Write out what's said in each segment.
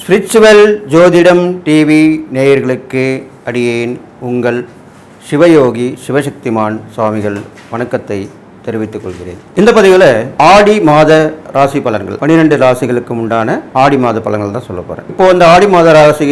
Spiritual ஜோதிடம் TV நேயர்களுக்கு அடியேன் உங்கள் சிவயோகி சிவசக்திமான் சுவாமிகள். வணக்கத்தை தெரிவித்துக் கொள்கிறேன். இந்த பதிவில் ஆடி மாத ராசி பலன்கள் பன்னிரெண்டு ராசிகளுக்கு உண்டான ஆடி மாத பலன்கள் தான் சொல்ல போகிறேன் இப்போ இந்த ஆடி மாத ராசி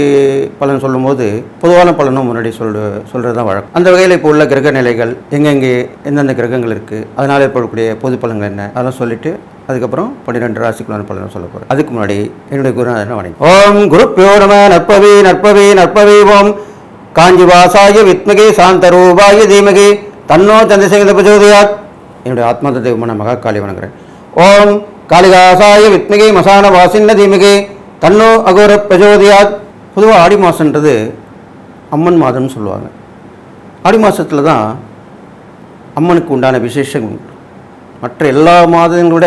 பலன் சொல்லும்போது பொதுவான பலனும் முன்னாடி சொல்ற சொல்கிறது தான் வழக்கம். அந்த வகையில் இப்போ உள்ள கிரக நிலைகள் எங்கெங்கே எந்தெந்த கிரகங்கள் இருக்குது அதனால் ஏற்படக்கூடிய பொது பலன்கள் என்ன அதெல்லாம் சொல்லிட்டு அதுக்கப்புறம் பன்னிரெண்டு ராசிக்குள்ளான பலனை சொல்ல போகிறேன் அதுக்கு முன்னாடி என்னுடைய குருநாதன் வணக்கம் ஓம் குரு பியோரம நற்பவி நற்பவி நற்பவி ஓம். காஞ்சி வாசாய வித்மகே சாந்தரூபாய தீமகே. தன்னோ சந்திரசேகர பிரஜோதயாத் என்னுடைய ஆத்மாத தெய்வமான மகா காளி வணங்குறேன் ஓம் காளிதாசாய வித்மிகை மசான வாசின்ன தீமிகை தன்னோ அகோர பிரஜோதியாத். பொதுவாக ஆடி மாதன்றது அம்மன் மாதம்னு சொல்லுவாங்க. ஆடி மாதத்தில் தான் அம்மனுக்கு உண்டான விசேஷம் உண்டு. மற்ற எல்லா மாதங்களோட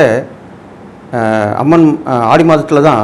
அம்மன் ஆடி மாதத்தில் தான்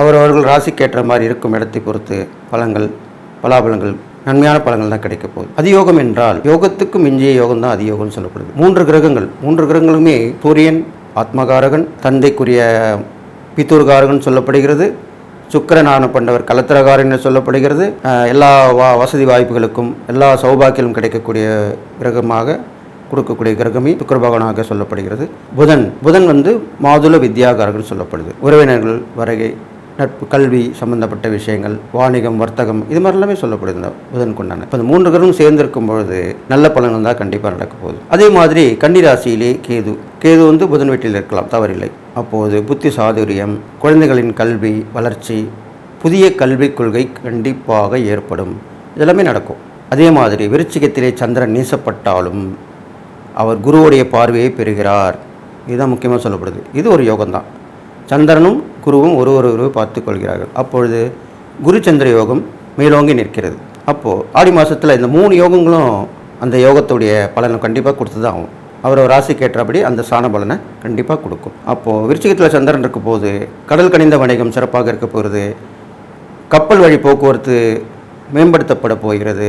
அவரவர்கள் ராசிக்கேற்ற மாதிரி இருக்கும் இடத்தை பொறுத்து பழங்கள் பலாபலங்கள் நன்மையான பலங்கள் தான் கிடைக்க போகுது. அதியோகம் என்றால் யோகத்துக்கு மிஞ்சிய யோகம் தான் அதியோகம்னு சொல்லப்படுது. மூன்று கிரகங்கள் மூன்று கிரகங்களுமே சூரியன் ஆத்மகாரகன் தந்தைக்குரிய பித்தூர்காரகன் சொல்லப்படுகிறது சுக்கிரனான பண்டவர் கலத்திரகாரன் சொல்லப்படுகிறது. எல்லா வா வசதி வாய்ப்புகளுக்கும் எல்லா சௌபாக்கியிலும் கிடைக்கக்கூடிய கிரகமாக கொடுக்கக்கூடிய கிரகமே சுக்கிர பகவானாக சொல்லப்படுகிறது. புதன் புதன் வந்து மாதுள வித்யாகாரகன் சொல்லப்படுது. உறவினர்கள் வருகை நட்பு கல்வி சம்பந்தப்பட்ட விஷயங்கள் வாணிகம் வர்த்தகம் இது மாதிரி எல்லாமே சொல்லப்படுது இந்த புதன் கொண்டான இப்போ இந்த மூன்று கிரகம் சேர்ந்திருக்கும் பொழுது நல்ல பலன்கள் தான் கண்டிப்பாக நடக்க போகுது. அதே மாதிரி கன்னிராசியிலே கேது. கேது வந்து புதன் வீட்டில் இருக்கலாம் தவறில்லை. அப்போது புத்தி சாதுரியம் குழந்தைகளின் கல்வி வளர்ச்சி புதிய கல்விக் கொள்கை கண்டிப்பாக ஏற்படும். இதெல்லாமே நடக்கும். அதே மாதிரி விருச்சிகத்திலே சந்திரன் நீசப்பட்டாலும் அவர் குருவுடைய பார்வையை பெறுகிறார். இதுதான் முக்கியமாக சொல்லப்படுது. இது ஒரு யோகம்தான். சந்திரனும் குருவும் ஒரு ஒருவரை பார்த்து கொள்கிறார்கள் அப்பொழுது குரு சந்திர யோகம் மேலோங்கி நிற்கிறது. அப்போது ஆடி மாதத்தில் இந்த மூணு யோகங்களும் அந்த யோகத்துடைய பலனை கண்டிப்பாக கொடுத்து தான் ஆகும் அவர் ராசிக்கு ஏற்றபடி அந்த சாண பலனை கண்டிப்பாக கொடுக்கும். அப்போது விருச்சிகத்தில் சந்திரன் இருக்க போது கடல் கனிந்த வணிகம் சிறப்பாக இருக்க போகிறது. கப்பல் வழி போக்குவரத்து மேம்படுத்தப்பட போகிறது.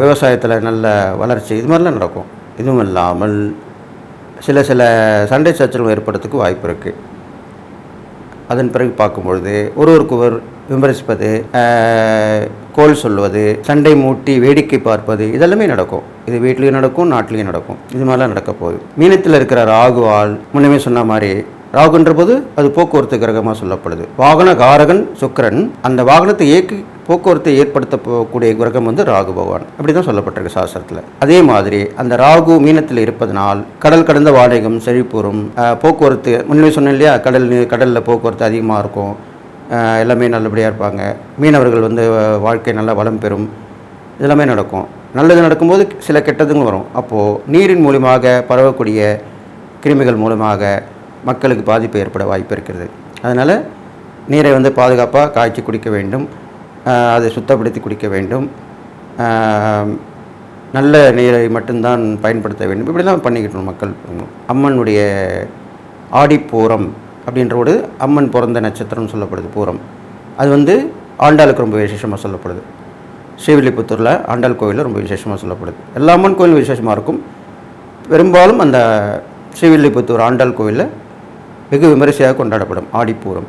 விவசாயத்தில் நல்ல வளர்ச்சி இது மாதிரிலாம் நடக்கும். இதுவும் இல்லாமல் சில சில சண்டை சச்சரவு ஏற்படுறதுக்கு வாய்ப்பு இருக்குது அதன் பிறகு பார்க்கும்பொழுது ஒருவருக்கொருவர் விமர்சிப்பது கோல் சொல்வது சண்டை மூட்டி வேடிக்கை பார்ப்பது இதெல்லாமே நடக்கும். இது வீட்லேயும் நடக்கும் நாட்டிலையும் நடக்கும். இது மாதிரிலாம் நடக்க போகுது. மீனத்தில் இருக்கிற ராகுவால் முன்னமே சொன்ன மாதிரி ராகுன்ற போது அது போக்குவரத்து கிரகமாக சொல்லப்படுது. வாகன காரகன் சுக்கிரன் அந்த வாகனத்தை இயக்கி போக்குவரத்தை ஏற்படுத்தக்கூடிய கிரகம் வந்து ராகு பகவான். அப்படி தான் சொல்லப்பட்டிருக்கு சாஸ்திரத்தில். அதே மாதிரி அந்த ராகு மீனத்தில் இருப்பதனால் கடல் கடந்த வாடகம் செழிப்புறும் போக்குவரத்து முன்னே சொன்னேன் இல்லையா கடல் நீர் கடலில் போக்குவரத்து அதிகமாக இருக்கும். எல்லாமே நல்லபடியாக இருப்பாங்க. மீனவர்கள் வந்து வாழ்க்கை நல்லா வளம் பெறும். இதெல்லாமே நடக்கும். நல்லது நடக்கும்போது சில கெட்டதுங்களும் வரும். அப்போது நீரின் மூலியமாக பரவக்கூடிய கிருமிகள் மூலமாக மக்களுக்கு பாதிப்பு ஏற்பட வாய்ப்பு இருக்கிறது. அதனால் நீரை வந்து பாதுகாப்பாக காய்ச்சி குடிக்க வேண்டும். அதை சுத்தப்படுத்தி குடிக்க வேண்டும். நல்ல நீரை மட்டும்தான் பயன்படுத்த வேண்டும். இப்படிலாம் பண்ணிக்கிட்டோம் மக்கள். அம்மனுடைய ஆடிப்பூரம் அப்படின்ற ஒரு அம்மன் பிறந்த நட்சத்திரம்னு சொல்லப்படுது பூரம். அது வந்து ஆண்டாளுக்கு ரொம்ப விசேஷமாக சொல்லப்படுது. ஸ்ரீவில்லிபுத்தூரில் ஆண்டாள் கோவிலில் ரொம்ப விசேஷமாக சொல்லப்படுது. எல்லா அம்மன் கோயிலும் விசேஷமாக இருக்கும். பெரும்பாலும் அந்த ஸ்ரீவில்லிபுத்தூர் ஆண்டாள் கோவிலில் வெகு விமரிசையாக கொண்டாடப்படும் ஆடிப்பூரம்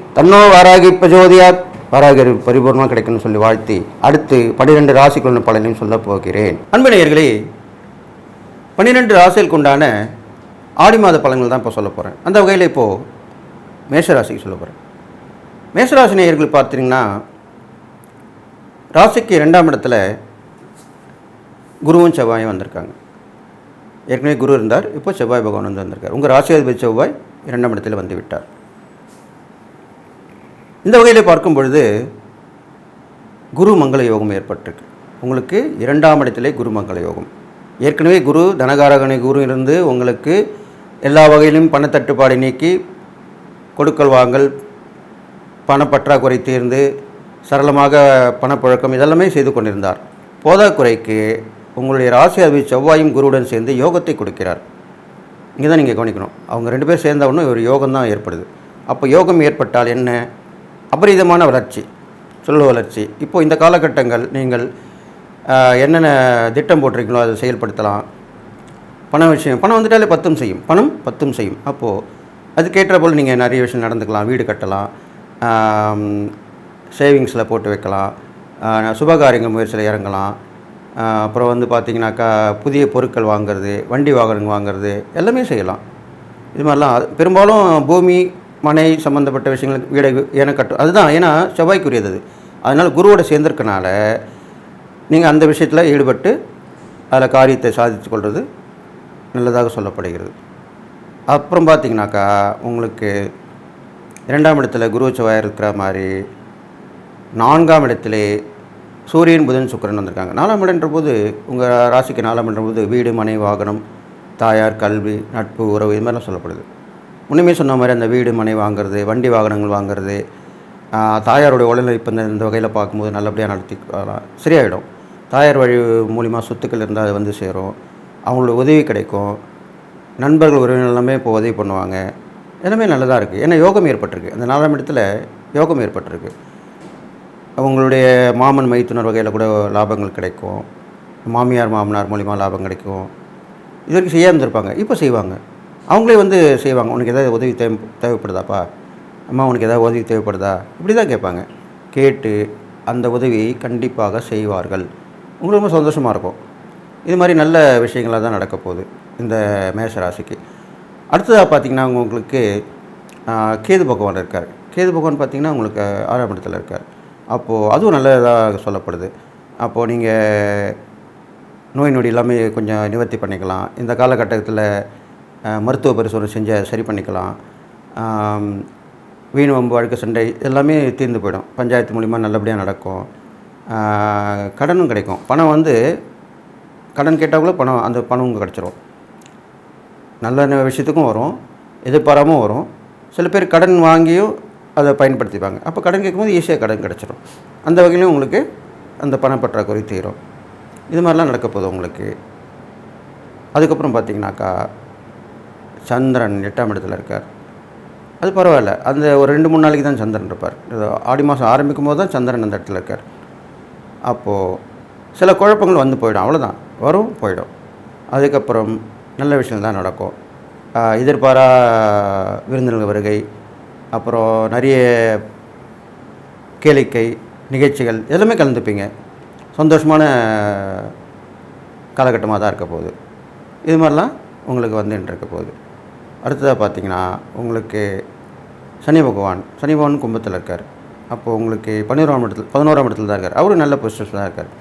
தன்னோ வாராகி பிரஜோதியாத் வாராகி பரிபூர்ணமாக கிடைக்கும்னு சொல்லி வாழ்த்தி அடுத்து பன்னிரெண்டு ராசிக்குள்ள பலனையும் சொல்லப் போகிறேன். அன்பினையர்களே பன்னிரெண்டு ராசிகளுக்கு உண்டான ஆடி மாத பலன்கள் தான் இப்போ சொல்ல போகிறேன் அந்த வகையில் இப்போது மேஷராசிக்கு சொல்ல போகிறேன் மேஷராசி நேயர்கள் பார்த்தீங்கன்னா ராசிக்கு இரண்டாம் இடத்துல குருவும் செவ்வாயும் வந்திருக்காங்க. ஏற்கனவே குரு இருந்தார் இப்போ செவ்வாய் பகவான் வந்து வந்திருக்கார். உங்கள் ராசியாதிபதி செவ்வாய் இரண்டாம் இடத்தில் வந்து விட்டார். இந்த வகையில் பார்க்கும் பொழுது குரு மங்கள யோகம் ஏற்பட்டிருக்கு. உங்களுக்கு இரண்டாம் இடத்திலே குரு மங்கள யோகம். ஏற்கனவே குரு தனகாரகனை குரு இருந்து உங்களுக்கு எல்லா வகையிலும் பணத்தட்டுப்பாடை நீக்கி கொடுக்கல் வாங்கல் பணப்பற்றாக்குறை தீர்ந்து சரளமாக பணப்புழக்கம் இதெல்லாமே செய்து கொண்டிருந்தார். போதாக்குறைக்கு உங்களுடைய ராசி அதிபதி செவ்வாயும் குருவுடன் சேர்ந்து யோகத்தை கொடுக்கிறார். இங்கே தான் நீங்கள் கவனிக்கணும். அவங்க ரெண்டு பேர் சேர்ந்த ஒன்று ஒரு யோகம் தான் ஏற்படுது. அப்போ யோகம் ஏற்பட்டால் என்ன? அபரிதமான வளர்ச்சி சொல்ல வளர்ச்சி. இப்போது இந்த காலகட்டங்கள் நீங்கள் என்னென்ன திட்டம் போட்டிருக்கீங்களோ அதை செயல்படுத்தலாம். பணம் விஷயம் பணம் வந்துட்டாலே பத்தும் செய்யும். பணம் பத்தும் செய்யும். அப்போது அதுக்கேற்ற போல் நீங்கள் நிறைய விஷயம் நடந்துக்கலாம். வீடு கட்டலாம். சேவிங்ஸில் போட்டு வைக்கலாம். சுபகாரியங்கள் முயற்சியில் இறங்கலாம். அப்புறம் வந்து பார்த்திங்கனாக்கா புதிய பொருட்கள் வாங்குறது வண்டி வாகனங்கள் வாங்குறது எல்லாமே செய்யலாம். இது மாதிரிலாம் பெரும்பாலும் பூமி மனை சம்மந்தப்பட்ட விஷயங்களுக்கு வீடை என கட்டும் அதுதான் ஏன்னா செவ்வாய்க்குரியது அது. அதனால் குருவோட சேர்ந்திருக்கனால நீங்கள் அந்த விஷயத்தில் ஈடுபட்டு அதில் காரியத்தை சாதித்து கொள்வது நல்லதாக சொல்லப்படுகிறது. அப்புறம் பார்த்தீங்கன்னாக்கா உங்களுக்கு இரண்டாம் இடத்துல குரு செவ்வாய் இருக்கிற மாதிரி நான்காம் இடத்துலே சூரியன் புதன் சுக்கிரன் வந்திருக்காங்க. நாலாம் இடம்ன்ற போது உங்கள் ராசிக்கு நாலாம் இடம்ன்ற போது வீடு மனை வாகனம் தாயார் கல்வி நட்பு உறவு இது மாதிரிலாம் சொல்லப்படுது. முன்னுமே சொன்ன மாதிரி அந்த வீடு மனை வாங்குறது வண்டி வாகனங்கள் வாங்குறது தாயாருடைய உடல்நிலை இப்போ இந்த இந்த வகையில் பார்க்கும்போது நல்லபடியாக நடத்தி சரியாயிடும். தாயார் வழி மூலிமா சொத்துக்கள் இருந்தால் அது வந்து சேரும். அவங்களோட உதவி கிடைக்கும். நண்பர்கள் உறவினர்கள் எல்லாமே இப்போ உதவி பண்ணுவாங்க. எல்லாமே நல்லதாக இருக்குது ஏன்னா யோகம் ஏற்பட்டிருக்கு. அந்த நாலாம் இடத்துல யோகம் ஏற்பட்டிருக்கு. அவங்களுடைய மாமன் மைத்துனர் வகையில் கூட லாபங்கள் கிடைக்கும். மாமியார் மாமனார் மூலிமா லாபம் கிடைக்கும். இது வரைக்கும் செய்யாம இருந்திருப்பாங்க. இப்போ செய்வாங்க. அவங்களே வந்து செய்வாங்க உனக்கு ஏதாவது உதவி தேவை தேவைப்படுதாப்பா? அம்மா உனக்கு ஏதாவது உதவி தேவைப்படுதா? இப்படி தான் கேட்பாங்க. கேட்டு அந்த உதவியை கண்டிப்பாக செய்வார்கள். உங்களுக்கு ரொம்ப சந்தோஷமாக இருக்கும். இது மாதிரி நல்ல விஷயங்களாக தான் நடக்க போகுது இந்த மேஷ ராசிக்கு. அடுத்ததாக பார்த்தீங்கன்னா உங்களுக்கு கேது பகவான் இருக்கார். கேது பகவான் பார்த்தீங்கன்னா உங்களுக்கு ஆறாம் இடத்துல இருக்கார். அப்போது அதுவும் நல்லதாக சொல்லப்படுது. அப்போது நீங்கள் நோய் நொடி எல்லாமே கொஞ்சம் நிவர்த்தி பண்ணிக்கலாம். இந்த காலகட்டத்தில் மருத்துவ பரிசோதனை செஞ்சு சரி பண்ணிக்கலாம். வீண் வம்பு வழக்கு சண்டை எல்லாமே தீர்ந்து போயிடும். பஞ்சாயத்து மூலிமா நல்லபடியாக நடக்கும். கடனும் கிடைக்கும். பணம் வந்து கடன் கேட்டால் கூட பணம் அந்த பணம் உங்களுக்கு கிடச்சிரும். நல்ல விஷயத்துக்கும் வரும். எதிர்பாராமல் வரும். சில பேர் கடன் வாங்கியும் அதை பயன்படுத்திப்பாங்க. அப்போ கடன் கேட்கும்போது ஈஸியாக கடன் கிடச்சிரும். அந்த வகையிலும் உங்களுக்கு அந்த பணப்பற்றாக்குறை தீரும். இது மாதிரிலாம் நடக்க போகுது உங்களுக்கு. அதுக்கப்புறம் பார்த்தீங்கன்னாக்கா சந்திரன் எட்டாம் இடத்துல இருக்கார். அது பரவாயில்ல. அந்த ஒரு ரெண்டு மூணு நாளைக்கு தான் சந்திரன் இருப்பார். இது ஆடி மாதம் ஆரம்பிக்கும் போது தான் சந்திரன் அந்த இடத்துல இருக்கார். அப்போது சில குழப்பங்கள் வந்து போயிடும். அவ்வளோதான் வரும் போயிடும். அதுக்கப்புறம் நல்ல விஷயம் தான் நடக்கும். எதிர்பாரா விருந்தினர்கள் வருகை அப்புறம் நிறைய கேளிக்கை நிகழ்ச்சிகள் எல்லாமே கலந்துப்பீங்க. சந்தோஷமான காலகட்டமாக தான் இருக்க போகுது. இது மாதிரிலாம் உங்களுக்கு வந்துட்டு இருக்க போகுது. அடுத்ததாக பார்த்தீங்கன்னா உங்களுக்கு சனி பகவான் சனி பகவான் கும்பத்தில் இருக்கார். அப்போது உங்களுக்கு பன்னிரோராம் இடத்துல பதினோராம் இடத்துல தான் இருக்கார். அவரும் நல்ல பொசிஷன் தான் இருக்கார்.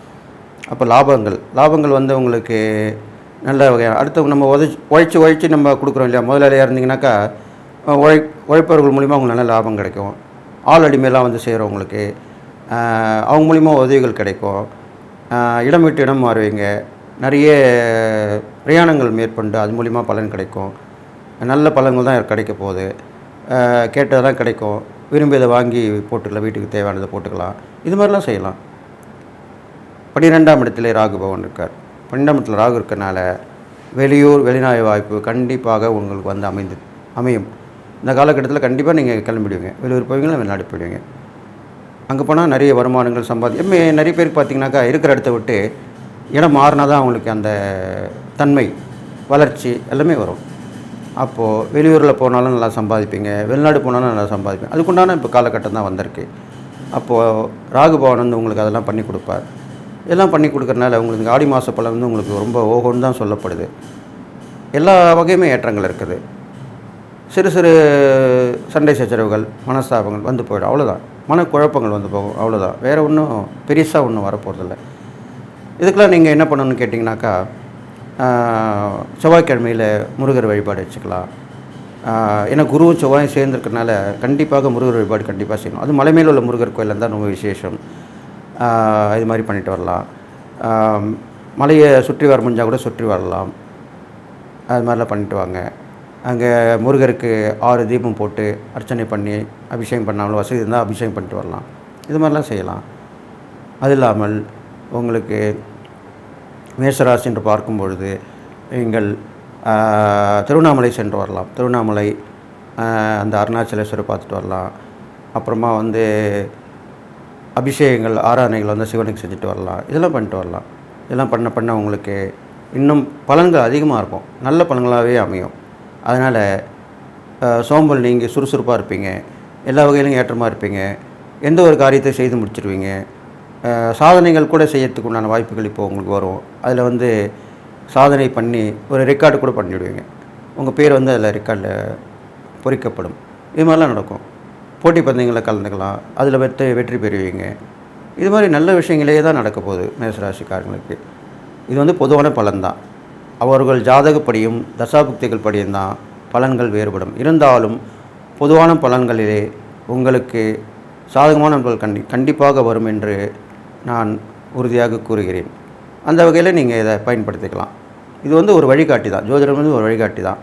அப்போ லாபங்கள் லாபங்கள் வந்து உங்களுக்கு நல்ல வகையான அடுத்தவங்க நம்ம உதச்சி உழைச்சி உழைச்சி நம்ம கொடுக்குறோம் இல்லையா? முதலாளியாக இருந்தீங்கன்னாக்கா உழை உழைப்பவர்கள் மூலிமா உங்களுக்கு நல்ல லாபம் கிடைக்கும். ஆள் அடிமையெல்லாம் வந்து செய்கிறவங்களுக்கு அவங்க மூலிமா உதவிகள் கிடைக்கும். இடம் விட்டு இடம் மாறுவீங்க. நிறைய பிரயாணங்கள் மேற்கொண்டு அது மூலிமா பலன் கிடைக்கும். நல்ல பழங்கள் தான் கிடைக்க போகுது. ஆஹ், கேட்டதெல்லாம் கிடைக்கும். விரும்பியதை வாங்கி போட்டுக்கலாம் வீட்டுக்கு தேவையானதை போட்டுக்கலாம். இது மாதிரிலாம் செய்யலாம். பன்னிரெண்டாம் இடத்துல ராகு பவன் இருக்கார். பன்னெண்டாம் இடத்துல ராகு இருக்கனால வெளியூர் வெளிநாய வாய்ப்பு கண்டிப்பாக உங்களுக்கு வந்து அமைந்து அமையும். இந்த காலகட்டத்தில் கண்டிப்பாக நீங்கள் கிளம்பிடுவீங்க. வெளியூர் போவீங்களா வெளிநாடு போயிடுவீங்க? அங்கே போனால் நிறைய வருமானங்கள் சம்பாதி எம்மே நிறைய பேருக்கு பார்த்தீங்கன்னாக்கா இருக்கிற இடத்த விட்டு இடம் மாறினா தான் அவங்களுக்கு அந்த தன்மை வளர்ச்சி எல்லாமே வரும். அப்போது வெளியூரில் போனாலும் நல்லா சம்பாதிப்பீங்க வெளிநாடு போனாலும் நல்லா சம்பாதிப்பீங்க. அதுக்குண்டான இப்போ காலகட்டம் தான் வந்திருக்கு. அப்போது ராகுபவன் வந்து உங்களுக்கு அதெல்லாம் பண்ணி கொடுப்பார். எல்லாம் பண்ணி கொடுக்குறனால உங்களுக்கு ஆடி மாத பழம் வந்து உங்களுக்கு ரொம்ப ஓகோன்னு தான் சொல்லப்படுது. எல்லா வகையுமே ஏற்றங்கள் இருக்குது. சிறு சிறு சண்டை சச்சரவுகள் மனஸ்தாபங்கள் வந்து போயிடும். அவ்வளோதான் மனக்குழப்பங்கள் வந்து போகும். அவ்வளோதான் வேறு ஒன்றும் பெருசாக ஒன்றும் வரப்போகிறதில்ல இதுக்கெல்லாம் நீங்கள் என்ன பண்ணணும்னு கேட்டிங்கனாக்கா செவ்வாய்க்கிழமையில் முருகர் வழிபாடு வச்சுக்கலாம். ஏன்னா குருவும் செவ்வாயும் சேர்ந்துருக்கனால கண்டிப்பாக முருகர் வழிபாடு கண்டிப்பாக செய்யணும். அது மலை மேல உள்ள முருகர் கோயிலில் தான் ரொம்ப விசேஷம். இது மாதிரி பண்ணிட்டு வரலாம். மலையை சுற்றி வர முடிஞ்சால் கூட சுற்றி வரலாம். அது மாதிரிலாம் பண்ணிட்டு வாங்க. அங்கே முருகருக்கு ஆறு தீபம் போட்டு அர்ச்சனை பண்ணி அபிஷேகம் பண்ணாமலும் வசதி இருந்தால் அபிஷேகம் பண்ணிட்டு வரலாம். இது மாதிரிலாம் செய்யலாம். அது இல்லாமல் உங்களுக்கு மேசராசி என்று பார்க்கும் பொழுது நீங்கள் திருவண்ணாமலை சென்று வரலாம். திருவண்ணாமலை அந்த அருணாச்சலேஸ்வரர் பார்த்துட்டு வரலாம். அப்புறமா வந்து அபிஷேகங்கள் ஆராதனைகள் வந்து சிவனுக்கு செஞ்சுட்டு வரலாம். இதெல்லாம் பண்ணிட்டு வரலாம். இதெல்லாம் பண்ண பண்ண உங்களுக்கு இன்னும் பலன்கள் அதிகமாக இருக்கும். நல்ல பலன்களாகவே அமையும். அதனால் சோம்பல் நீங்கள் சுறுசுறுப்பாக இருப்பீங்க. எல்லா வகையிலும் ஏற்றமாக இருப்பீங்க. எந்த ஒரு காரியத்தை செய்து முடிச்சிருவீங்க. சாதனைகள் கூட செய்யறதுக்கு உண்டான வாய்ப்புகள் இப்போ உங்களுக்கு வரும். அதில் வந்து சாதனை பண்ணி ஒரு ரெக்கார்டு கூட பண்ணிவிடுவீங்க உங்கள் பேர் வந்து அதில் ரெக்கார்டில் பொறிக்கப்படும். இது மாதிரிலாம் நடக்கும். போட்டி பந்தயங்களில் கலந்துக்கலாம். அதில் வெற்றி வெற்றி பெறுவீங்க. இது மாதிரி நல்ல விஷயங்களே தான் நடக்க போகுது மேசராசிக்காரங்களுக்கு. இது வந்து பொதுவான பலன்தான். அவர்கள் ஜாதகப்படியும் தசாபுக்திகள் படியும் தான் பலன்கள் வேறுபடும். இருந்தாலும் பொதுவான பலன்களிலே உங்களுக்கு சாதகமான பலன்கள் கண்டி கண்டிப்பாக வரும் என்று நான் உறுதியாக கூறுகிறேன். அந்த வகையில் நீங்கள் இதை பயன்படுத்திக்கலாம். இது வந்து ஒரு வழிகாட்டி தான். ஜோதிடம் வந்து ஒரு வழிகாட்டி தான்.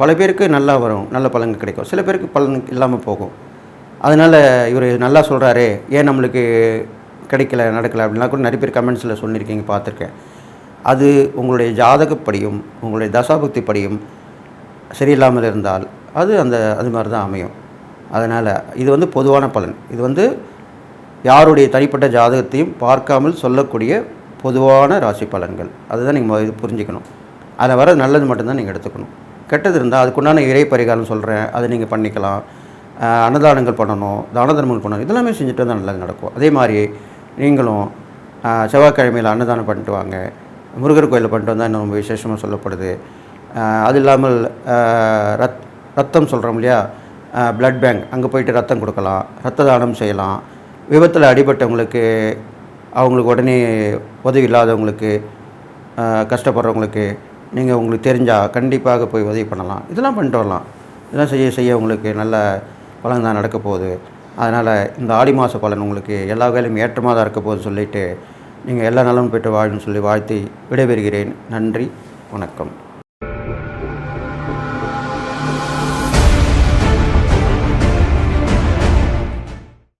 பல பேருக்கு நல்லா வரும். நல்ல பலன்கள் கிடைக்கும். சில பேருக்கு பலன் இல்லாமல் போகும். அதனால் இவர் நல்லா சொல்கிறாரே ஏன் நம்மளுக்கு கிடைக்கல நடக்கலை அப்படின்லாம் கூட நிறைய பேர் கமெண்ட்ஸில் சொல்லியிருக்கீங்க பார்த்துருக்கேன். அது உங்களுடைய ஜாதகப்படியும் உங்களுடைய தசாபக்திப்படியும் சரியில்லாமல் இருந்தால் அது அந்த அது மாதிரி தான் அமையும். அதனால் இது வந்து பொதுவான பலன். இது வந்து யாருடைய தனிப்பட்ட ஜாதகத்தையும் பார்க்காமல் சொல்லக்கூடிய பொதுவான ராசி பலன்கள். அதுதான் நீங்கள் இது புரிஞ்சுக்கணும். அதில் வர நல்லது மட்டும்தான் நீங்கள் எடுத்துக்கணும். கெட்டது இருந்தால் அதுக்குண்டான இறை பரிகாரம் சொல்கிறேன் அதை நீங்கள் பண்ணிக்கலாம். அன்னதானங்கள் பண்ணணும். தான தர்மங்கள் பண்ணணும். இதெல்லாமே செஞ்சுட்டு வந்தால் நல்லது நடக்கும். அதே மாதிரி நீங்களும் செவ்வாய்க்கிழமையில் அன்னதானம் பண்ணிட்டு வாங்க. முருகர் கோயிலில் பண்ணிட்டு வந்தால் இன்னும் ரொம்ப விசேஷமாக சொல்லப்படுது. அது இல்லாமல் ரத் ரத்தம் சொல்கிறோம் இல்லையா? பிளட் பேங்க் அங்கே போயிட்டு ரத்தம் கொடுக்கலாம். ரத்த தானம் செய்யலாம். விபத்தில் அடிபட்டவங்களுக்கு அவங்களுக்கு உடனே உதவி இல்லாதவங்களுக்கு கஷ்டப்படுறவங்களுக்கு நீங்கள் உங்களுக்கு தெரிஞ்சால் கண்டிப்பாக போய் உதவி பண்ணலாம். இதெல்லாம் பண்ணிட்டு வரலாம். இதெல்லாம் செய்ய செய்ய உங்களுக்கு நல்ல பலன் தான் நடக்க போகுது. அதனால் இந்த ஆடி மாத பலன் உங்களுக்கு எல்லா வகையிலும் ஏற்றமாக தான் இருக்க போகுதுன்னு சொல்லிட்டு நீங்கள் எல்லா நலமும் பெற்று வாழும் சொல்லி வாழ்த்தி விடைபெறுகிறேன். நன்றி வணக்கம்.